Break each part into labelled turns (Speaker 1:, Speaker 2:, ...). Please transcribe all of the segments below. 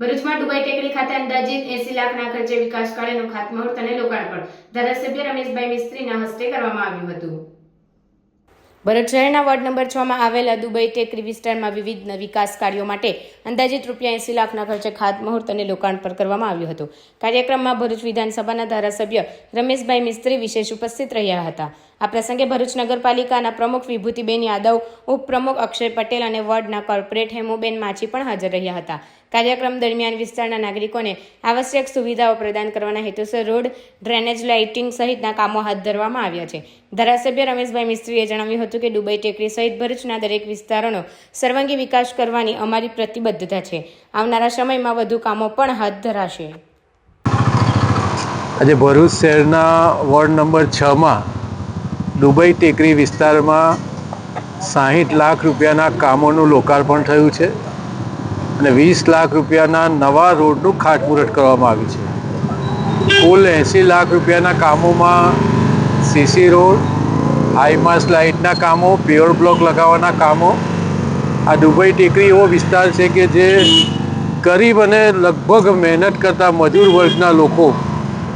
Speaker 1: ભરૂચમાં દુબઈ ટેકરી ખાતે અંદાજિત એસી લાખના ખર્ચે વિકાસ કાર્યનું ખાતમુહૂર્ત અને લોકાર્પણ. ધારાસભ્ય રમેશભાઈ મિસ્ત્રીના હસ્તે કરવામાં આવ્યું હતું. ભરૂચ શહેરના વોર્ડ નંબર છ માં આવેલા દુબઈ ટેકરી વિસ્તારમાં વિવિધ વિકાસ કાર્યો માટે અંદાજિત રૂપિયા એસી લાખના ખર્ચે ખાતમુહૂર્ત અને લોકાર્પણ કરવામાં આવ્યું હતું. કાર્યક્રમમાં ભરૂચ વિધાનસભાના ધારાસભ્ય રમેશભાઈ મિસ્ત્રી વિશેષ ઉપસ્થિત રહ્યા હતા. આ પ્રસંગે ભરૂચ નગરપાલિકાના પ્રમુખ વિભૂતિબેન યાદવ, ઉપપ્રમુખ અક્ષય પટેલ અને વોર્ડના કોર્પોરેટ હેમુબેન માછી પણ હાજર રહ્યા હતા. કાર્યક્રમ દરમિયાન વિસ્તારના નાગરિકોને આવશ્યક સુવિધાઓ પ્રદાન કરવાના હેતુસર રોડ, ડ્રેનેજ લાઇટિંગ સહિતના કામો હાથ ધરવામાં આવ્યા છે. ધારાસભ્ય રમેશભાઈ મિસ્ત્રીએ જણાવ્યું હતું કે દુબઈ ટેકરી સહિત ભરૂચના દરેક વિસ્તારોનો સર્વાંગી વિકાસ કરવાની અમારી પ્રતિબદ્ધતા છે. આવનારા સમયમાં વધુ કામો પણ હાથ ધરાશે.
Speaker 2: આજે ભરૂચ શહેરના વોર્ડ નંબર છમાં દુબઈ ટેકરી વિસ્તારમાં સાહીઠ લાખ રૂપિયાના કામોનું લોકાર્પણ થયું છે અને વીસ લાખ રૂપિયાના નવા રોડનું ખાટમુહૂર્ત કરવામાં આવ્યું છે. કુલ એંસી લાખ રૂપિયાના કામોમાં સીસી રોડ હાઈમાસ લાઇટના કામો પ્યોર બ્લોક લગાવવાના કામો. આ દુબઈ ટેકરી એવો વિસ્તાર છે કે જે ગરીબ અને લગભગ મહેનત કરતા મજૂર વર્ગના લોકો,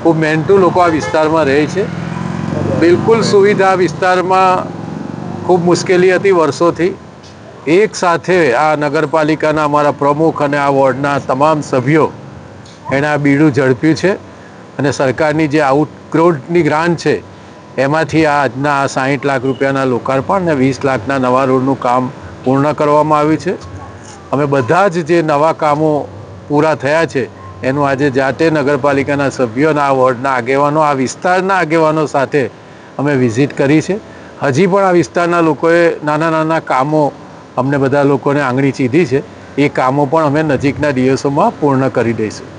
Speaker 2: ખૂબ મહેનતુ લોકો આ વિસ્તારમાં રહે છે. બિલકુલ સુવિધા વિસ્તારમાં ખૂબ મુશ્કેલી હતી વર્ષોથી. એક સાથે આ નગરપાલિકાના અમારા પ્રમુખ અને આ વોર્ડના તમામ સભ્યો એણે આ બીડું ઝડપ્યું છે અને સરકારની જે આઉટગ્રોડની ગ્રાન્ટ છે, એમાંથી આ આજના સાહીઠ લાખ રૂપિયાના લોકાર્પણ અને વીસ લાખના નવા રોડનું કામ પૂર્ણ કરવામાં આવ્યું છે. અમે બધા જ જે નવા કામો પૂરા થયા છે એનું આજે જાતે નગરપાલિકાના સભ્યોના, વોર્ડના આગેવાનો, આ વિસ્તારના આગેવાનો સાથે અમે વિઝિટ કરી છે. હજી પણ આ વિસ્તારના લોકોએ નાના નાના કામો અમને બધા લોકોને આંગળી ચીધી છે. એ કામો પણ અમે નજીકના દિવસોમાં પૂર્ણ કરી દઈશું.